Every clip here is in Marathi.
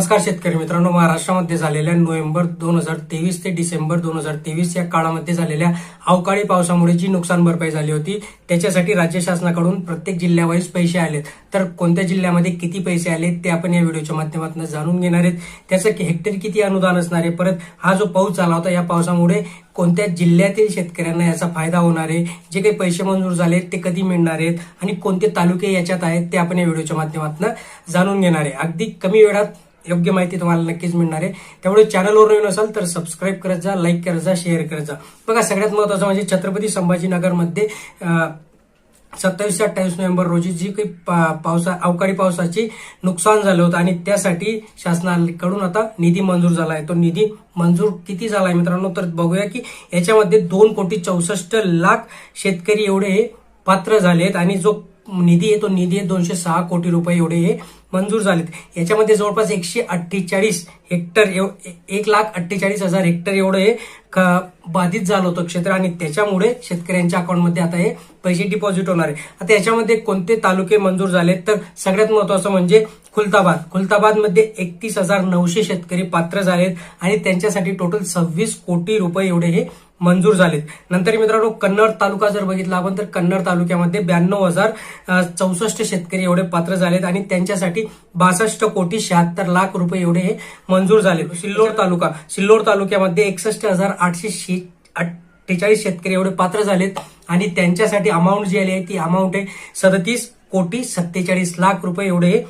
नमस्कार शेतकरी मित्रांनो महाराष्ट्रामध्ये झालेल्या नोव्हेंबर दोन हजार तेवीस ते डिसेंबर दोन हजार तेवीस या काळामध्ये झालेल्या अवकाळी पावसामुळे जी नुकसान भरपाई झाली होती त्याच्यासाठी राज्य शासनाकडून प्रत्येक जिल्ह्यावाईज पैसे आलेत. तर कोणत्या जिल्ह्यामध्ये किती पैसे आले ते आपण या व्हिडिओच्या माध्यमातून जाणून घेणार आहेत. त्याचं हेक्टर किती अनुदान असणार आहे परत हा जो पाऊस झाला होता या पावसामुळे कोणत्या जिल्ह्यातील शेतकऱ्यांना याचा फायदा होणार आहे जे काही पैसे मंजूर झाले आहेत ते कधी मिळणार आहेत आणि कोणते तालुके याच्यात आहेत ते आपण या व्हिडिओच्या माध्यमातून जाणून घेणार आहे. अगदी कमी वेळात योग्य माहिती तुम्हाला नक्कीच मिळणार आहे. त्यामुळे चॅनलवर नवीन असाल तर सबस्क्राईब करत जा लाईक करत जा शेअर करत जा. बघा सगळ्यात महत्वाचं म्हणजे छत्रपती संभाजीनगरमध्ये सत्तावीस ते अठ्ठावीस नोव्हेंबर रोजी जी काही पा- पावसा अवकाळी पावसाची नुकसान झालं होतं आणि त्यासाठी शासनाकडून आता निधी मंजूर झाला आहे. तो निधी मंजूर किती झाला आहे मित्रांनो? तर बघूया की याच्यामध्ये दोन कोटी चौसष्ट लाख शेतकरी एवढे हे पात्र झालेत आणि जो निधी आहे तो निधी आहे दोनशे सहा कोटी रुपये एवढे हे मंजूर झालेत. याच्यामध्ये जवळपास एकशे अठ्ठेचाळीस हेक्टर एव- एक लाख अठ्ठेचाळीस हजार हेक्टर एवढं हे क- बाधित झालं होतं क्षेत्र आणि त्याच्यामुळे शेतकऱ्यांच्या अकाउंटमध्ये आता हे पैसे डिपॉझिट होणार आहे. आता याच्यामध्ये कोणते तालुके मंजूर झालेत? तर सगळ्यात महत्वाचं म्हणजे खुलताबाद. खुलताबादमध्ये एकतीस हजार नऊशे शेतकरी पात्र झालेत आणि त्यांच्यासाठी टोटल सव्वीस कोटी रुपये एवढे हे मंजूर झालेत. नंतर मित्रांनो कन्नड तालुका जर बघितला आपण तर कन्नड तालुक्यामध्ये ब्याण्णव हजार चौसष्ट शेतकरी एवढे पात्र झालेत आणि त्यांच्यासाठी बासष्ट कोटी शहात्तर लाख रुपये एवढे हे मंजूर झाले सिल्लोड तालुका सिल्लोड तालुक्यामध्ये एकसष्ट हजार आठशे अठ्ठेचाळीस शेतकरी एवढे पात्र झालेत आणि त्यांच्यासाठी अमाऊंट जी आली आहे ती अमाऊंट आहे सदतीस कोटी सत्तेचाळीस लाख रुपये एवढे हे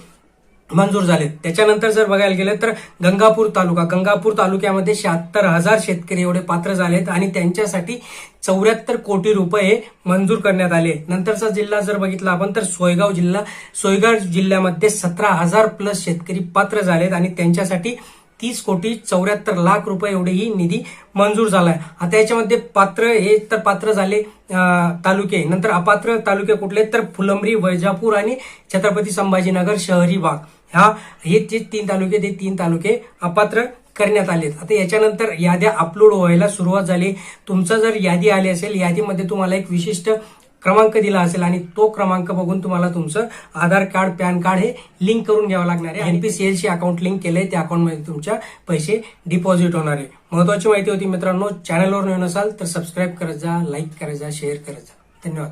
मंजूर झालेत त्याच्यानंतर जर बघायला गेलं तर गंगापूर तालुका गंगापूर तालुक्यामध्ये शहात्तर हजार शेतकरी एवढे पात्र झालेत आणि त्यांच्यासाठी चौऱ्याहत्तर कोटी रुपये मंजूर करण्यात आले. नंतरचा जिल्हा जर बघितला आपण तर सोयगाव जिल्हा सोयगाव जिल्ह्यामध्ये सतरा हजार प्लस शेतकरी पात्र झालेत आणि त्यांच्यासाठी तीस कोटी चौऱ्याहत्तर लाख रुपये एवढेही निधी मंजूर झालाय. आता याच्यामध्ये पात्र हे तर पात्र झाले तालुके. नंतर अपात्र तालुके कुठले? तर फुलंब्री वैजापूर आणि छत्रपती संभाजीनगर शहरी भाग. ह्या हे जे तीन तालुके ते तीन तालुके अपात्र करण्यात आलेत. आता याच्यानंतर याद्या अपलोड व्हायला सुरुवात झाली. तुमचं जर यादी आली असेल यादीमध्ये तुम्हाला एक विशिष्ट क्रमांक दिला असेल आणि तो क्रमांक बघून तुम्हाला तुमचं आधार कार्ड पॅन कार्ड हे लिंक करून घ्यावं लागणार आहे. एनपीसीएलशी अकाउंट लिंक केलंय त्या अकाउंटमध्ये तुमच्या पैसे डिपॉझिट होणार आहे. महत्वाची माहिती होती मित्रांनो चॅनलवर नवीन असाल तर सबस्क्राईब करत जा लाईक करत जा शेअर करत जा. धन्यवाद.